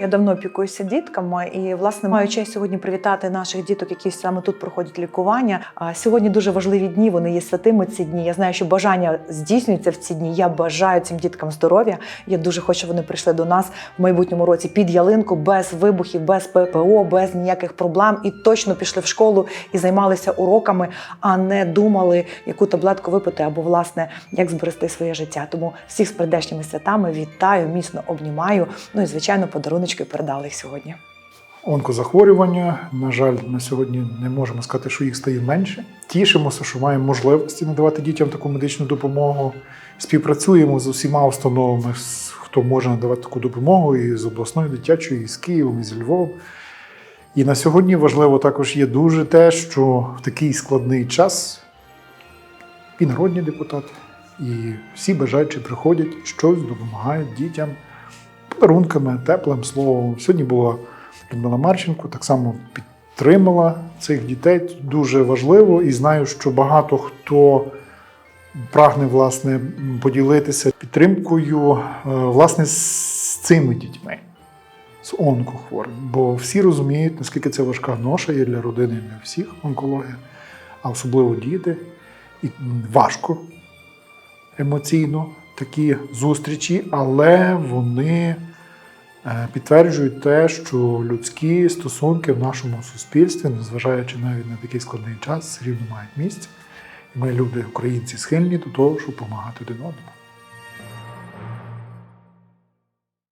Я давно опікуюся дітками і власне маю честь сьогодні привітати наших діток, які саме тут проходять лікування. А сьогодні дуже важливі дні. Вони є святими ці дні. Я знаю, що бажання здійснюється в ці дні. Я бажаю цим діткам здоров'я. Я дуже хочу, щоб вони прийшли до нас в майбутньому році під ялинку, без вибухів, без ППО, без ніяких проблем. І точно пішли в школу і займалися уроками, а не думали, яку таблетку випити або власне як зберегти своє життя. Тому всіх з прийдешніми святами вітаю, міцно обнімаю. Ну і звичайно, подаруночки передали їх сьогодні. Онкозахворювання, на жаль, на сьогодні не можемо сказати, що їх стає менше. Тішимося, що маємо можливості надавати дітям таку медичну допомогу. Співпрацюємо з усіма установами, хто може надавати таку допомогу, і з обласною дитячою, і з Києвом, і з Львовом. І на сьогодні важливо також є дуже те, що в такий складний час і народні депутати, і всі бажаючі приходять, щось допомагають дітям подарунками, теплим словом. Сьогодні була Людмила Марченко, так само підтримала цих дітей. Дуже важливо, і знаю, що багато хто прагне власне поділитися підтримкою е, власне з цими дітьми, з онкохворими. Бо всі розуміють, наскільки це важка ноша є для родини і для всіх онкологія, а особливо діти. І важко емоційно такі зустрічі, але вони е, підтверджують те, що людські стосунки в нашому суспільстві, незважаючи навіть на такий складний час, все рівно мають місце. Ми, люди, українці, схильні до того, щоб допомагати один одному.